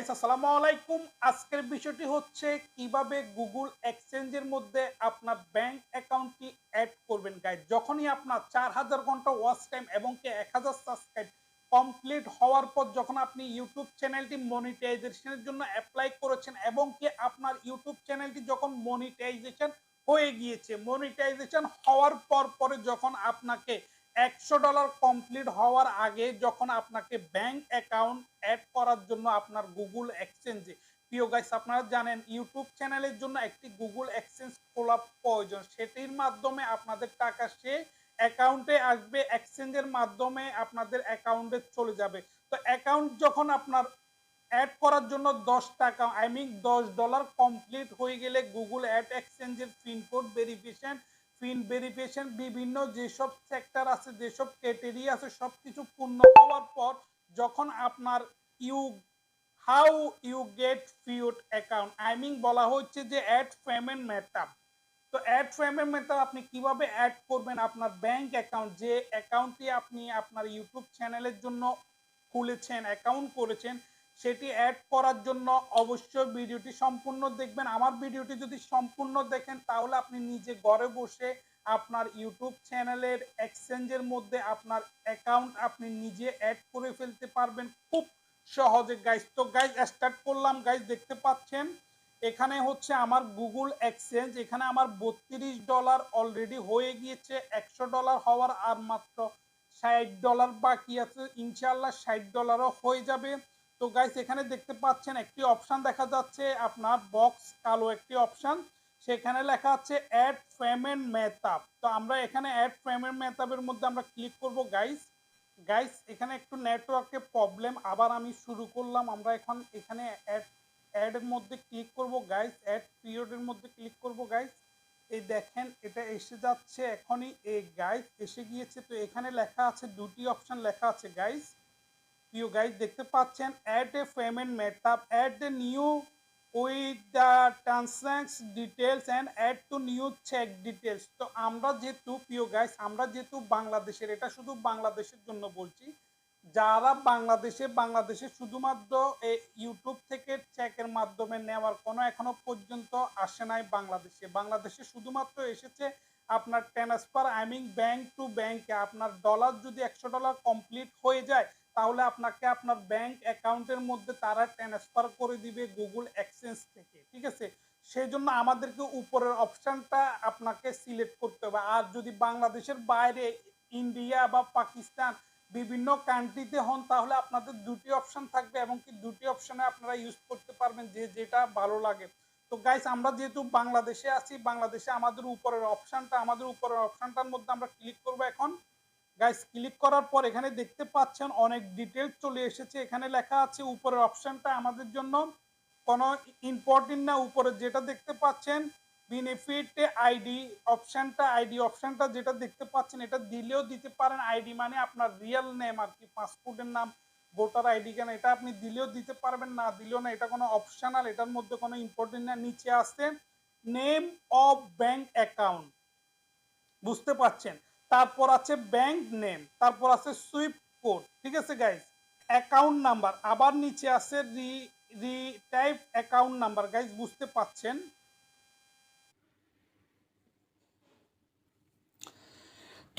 Guys আসসালামু আলাইকুম। আজকের বিষয়টি হচ্ছে, কীভাবে গুগল এক্সচেঞ্জের মধ্যে আপনার ব্যাংক অ্যাকাউন্টটি অ্যাড করবেন গাইস যখনই আপনার চার হাজার ঘণ্টা ওয়াচ টাইম এবং কি এক হাজার সাবস্ক্রাইব কমপ্লিট হওয়ার পর যখন আপনি ইউটিউব চ্যানেলটি মনিটাইজেশনের জন্য অ্যাপ্লাই করেছেন এবং কি আপনার ইউটিউব চ্যানেলটি যখন মনিটাইজেশন হয়ে গিয়েছে মনিটাইজেশন হওয়ার পর পরে যখন আপনাকে একশো ডলার কমপ্লিট হওয়ার আগে যখন আপনাকে ব্যাংক অ্যাকাউন্ট অ্যাড করার জন্য আপনার গুগল এক্সচেঞ্জে প্রিয় গাইস আপনারা জানেন ইউটিউব চ্যানেলের জন্য একটি গুগল এক্সচেঞ্জ খোলা প্রয়োজন। সেটির মাধ্যমে আপনাদের টাকা সে অ্যাকাউন্টে আসবে এক্সচেঞ্জের মাধ্যমে আপনাদের অ্যাকাউন্টে চলে যাবে। তো অ্যাকাউন্ট যখন আপনার অ্যাড করার জন্য দশ টাকা আই মিন দশ ডলার কমপ্লিট হয়ে গেলে গুগল অ্যাড এক্সচেঞ্জের পিনকোড ভেরিফিকেশন পিন ভেরিফিকেশন বিভিন্ন যেসব সেক্টর আছে, যেসব ক্যাটেগরি আছে সব কিছু পূর্ণ হওয়ার পর যখন আপনার you how you get feud account I mean বলা হচ্ছে যে অ্যাড পেমেন্ট মেথড তো অ্যাড পেমেন্ট মেথড আপনি কীভাবে অ্যাড করবেন আপনার ব্যাংক অ্যাকাউন্ট যে অ্যাকাউন্টটি আপনি আপনার ইউটিউব চ্যানেলের জন্য খুলেছেন অ্যাকাউন্ট করেছেন সেটি অ্যাড করার জন্য অবশ্যই ভিডিওটি সম্পূর্ণ দেখবেন। আমার ভিডিওটি যদি সম্পূর্ণ দেখেন, তাহলে আপনি নিজে ঘরে বসে আপনার ইউটিউব চ্যানেলের এক্সচেঞ্জের মধ্যে আপনার অ্যাকাউন্ট আপনি নিজে অ্যাড করে ফেলতে পারবেন খুব সহজে। গাইজ তো গাইজ স্টার্ট করলাম। গাইজ দেখতে পাচ্ছেন? এখানে হচ্ছে আমার গুগল এক্সচেঞ্জ এখানে আমার বত্রিশ ডলার অলরেডি হয়ে গিয়েছে। একশো ডলার হওয়ার আর মাত্র ষাট ডলার বাকি আছে। ইনশাল্লাহ ষাট ডলারও হয়ে যাবে। তো গাইস এখানে দেখতে পাচ্ছেন একটি অপশন দেখা যাচ্ছে, আপনার বক্স কালো একটি অপশন সেখানে লেখা আছে অ্যাড পেমেন্ট মেথড তো আমরা এখানে অ্যাড পেমেন্ট মেথডের মধ্যে আমরা ক্লিক করব গাইস গাইস এখানে একটু নেটওয়ার্কের প্রবলেম আবার আমি শুরু করলাম, আমরা এখন এখানে অ্যাড অ্যাডের মধ্যে ক্লিক করব গাইস অ্যাড পিরিয়ডের মধ্যে ক্লিক করব গাইস এই দেখেন, এটা এসে যাচ্ছে এখনই, এই গাইস এসে গিয়েছে। তো এখানে লেখা আছে, দুটি অপশন লেখা আছে গাইস প্রিয় গাইজ দেখতে পাচ্ছেন add a payment method add a new with the transacts details and add to new check details তো আমরা যেহেতু, প্রিয় গাইজ আমরা যেহেতু বাংলাদেশের, এটা শুধু বাংলাদেশের জন্য বলছি, যারা বাংলাদেশে বাংলাদেশে শুধুমাত্র এই ইউটিউব থেকে চেকের মাধ্যমে নেওয়ার কোনো এখনও পর্যন্ত আসে নাই বাংলাদেশে। বাংলাদেশে শুধুমাত্র এসেছে আপনার transfer I mean bank to ব্যাংকে আপনার ডলার যদি একশো ডলার কমপ্লিট হয়ে যায়, তাহলে আপনাকে আপনার ব্যাংক অ্যাকাউন্টের মধ্যে তারা ট্রান্সফার করে দিবে গুগল এক্সচেঞ্জ থেকে, ঠিক আছে? সেই জন্য আমাদেরকে উপরের অপশানটা আপনাকে সিলেক্ট করতে হবে। আর যদি বাংলাদেশের বাইরে ইন্ডিয়া বা পাকিস্তান বিভিন্ন কান্ট্রিতে হন, তাহলে আপনাদের দুটি অপশান থাকবে এবং কি দুটি অপশানে আপনারা ইউজ করতে পারবেন যে যেটা ভালো লাগে। তো গাইস আমরা যেহেতু বাংলাদেশে আছি, বাংলাদেশে আমাদের উপরের অপশানটা আমাদের উপরের অপশানটার মধ্যে আমরা ক্লিক করব এখন। গাইস ক্লিক করার পর এখানে দেখতে পাচ্ছেন অনেক ডিটেলস চলে এসেছে। এখানে লেখা আছে উপরের অপশনটা আমাদের জন্য। কোনো ইম্পর্টেন্ট না, উপরে যেটা দেখতে পাচ্ছেন বেনিফিট আইডি অপশনটা আইডি অপশনটা যেটা দেখতে পাচ্ছেন, এটা দিলেও দিতে পারেন। আইডি মানে আপনার রিয়েল নেম আর কি পাসপোর্টের নাম। ভোটার আইডি কেন? এটা আপনি দিলেও দিতে পারবেন, না দিলেও না, এটা কোনো অপশনাল এটার মধ্যে কোনো ইম্পর্টেন্ট না নিচে আসছে নেম অফ ব্যাংক অ্যাকাউন্ট বুঝতে পারছেন? তারপর আছে ব্যাংক নেম তারপর আছে সুইপ কোড ঠিক আছে গাইজ অ্যাকাউন্ট নাম্বার আবার নিচে আছে রি রি টাইপ অ্যাকাউন্ট নাম্বার গাইজ বুঝতে পাচ্ছেন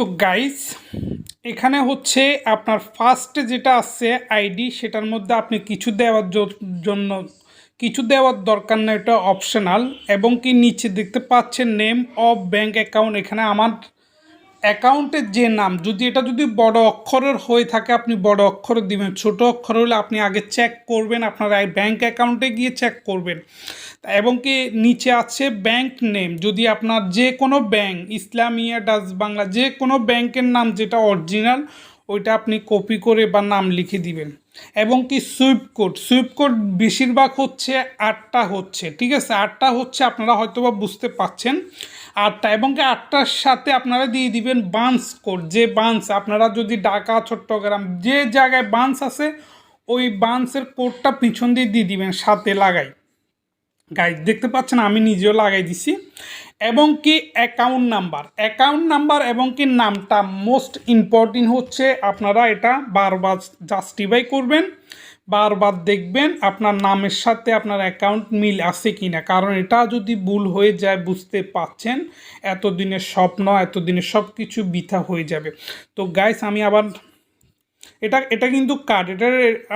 তো গাইস এখানে হচ্ছে আপনার ফার্স্টে যেটা আছে আইডি সেটার মধ্যে আপনি কিছু দেওয়ার জন্য, কিছু দেওয়ার দরকার না এটা অপশনাল এবং কি নিচে দেখতে পাচ্ছেন নেম অফ ব্যাঙ্ক অ্যাকাউন্ট এখানে আমার অ্যাকাউন্টের যে নাম, যদি এটা যদি বড় অক্ষরের হয়ে থাকে, আপনি বড় অক্ষরে দিবেন, ছোট অক্ষর হলে আপনি আগে চেক করবেন, আপনার ব্যাংক অ্যাকাউন্টে গিয়ে চেক করবেন। এবং কি নিচে আছে ব্যাংক নেম যদি আপনার যে কোনো ব্যাংক ইসলামিয়া ডাচ বাংলা, যে কোনো ব্যাংকের নাম যেটা অরিজিনাল ওইটা আপনি কপি করে বা নাম লিখে দিবেন। এবং কি সুইপ কোড সুইপ কোড বেশিরভাগ হচ্ছে আটটা হচ্ছে, ঠিক আছে? আটটা হচ্ছে আপনারা হয়তো বা বুঝতে পাচ্ছেন আটটা এবং আটটার সাথে আপনারা দিয়ে দিবেন বান্স কোড যে বান্স, আপনারা যদি ঢাকা, চট্টগ্রাম যে জায়গায় বান্স আছে, ওই বান্সের কোডটা পিছন দিয়ে দিয়ে দিবেন, সাথে লাগাই। গাইজ দেখতে পাচ্ছেন আমি নিজেও লাগাই দিছি। এবং কি অ্যাকাউন্ট নাম্বার অ্যাকাউন্ট নাম্বার এবং কি নামটা মোস্ট ইম্পর্টেন্ট হচ্ছে, আপনারা এটা বারবার জাস্টিফাই করবেন। বারবার দেখবেন আপনার নামের সাথে আপনার অ্যাকাউন্ট মিল আছে কি না কারণ এটা যদি ভুল হয়ে যায়, বুঝতে পাচ্ছেন এতদিনের স্বপ্ন, এতদিনের সব কিছু বৃথা হয়ে যাবে। তো গাইস আমি আবার, এটা এটা কিন্তু কার্ড এটা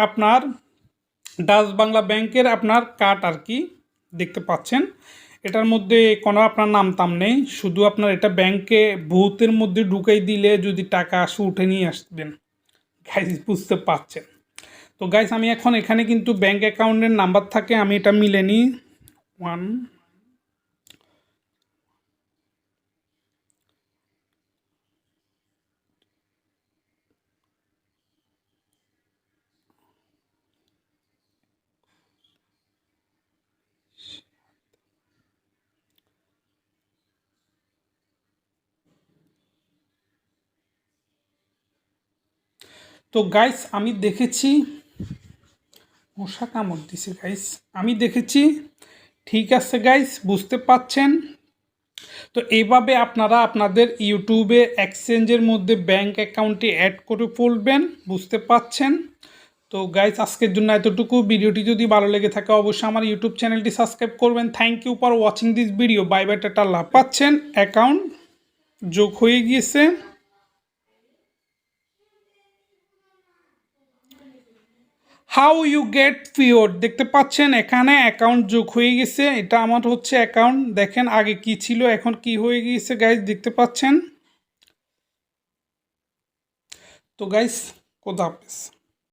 আপনার ডাচ বাংলা ব্যাংকের আপনার কার্ড আর কি, দেখতে পাচ্ছেন। এটার মধ্যে কোনো আপনার নাম টাম নেই, শুধু আপনার এটা ব্যাংকে ভূতের মধ্যে ঢুকাই দিলে যদি টাকা আসে, উঠে নিয়ে আসবেন। গাইজ বুঝতে পারছেন। তো গাইজ আমি এখন এখানে কিন্তু ব্যাঙ্ক অ্যাকাউন্টের নাম্বার থাকে, আমি এটা মিলে নিই। ওয়ান তো গাইস আমি দেখেছি মশা কামড় দিছে গাইস আমি দেখেছি, ঠিক আছে গাইস বুঝতে পাচ্ছেন? তো এইভাবে আপনারা আপনাদের ইউটিউবে এক্সচেঞ্জের মধ্যে ব্যাংক অ্যাকাউন্টটি অ্যাড করে ফেলবেন, বুঝতে পাচ্ছেন? তো গাইস আজকের জন্য এতটুকু। ভিডিওটি যদি ভালো লেগে থাকে, অবশ্যই আমার ইউটিউব চ্যানেলটি সাবস্ক্রাইব করবেন। Thank you for watching this video bye bye tata লাভ পাচ্ছেন অ্যাকাউন্ট যোগ হয়ে গিয়েছে। হাউ ইউ গেট পিওর দেখতে পাচ্ছেন, এখানে অ্যাকাউন্ট যোগ হয়ে গেছে। এটা আমার হচ্ছে অ্যাকাউন্ট দেখেন আগে কি ছিল, এখন কি হয়ে গিয়েছে গাইজ দেখতে পাচ্ছেন? তো গাইস খোদা হাফেজ।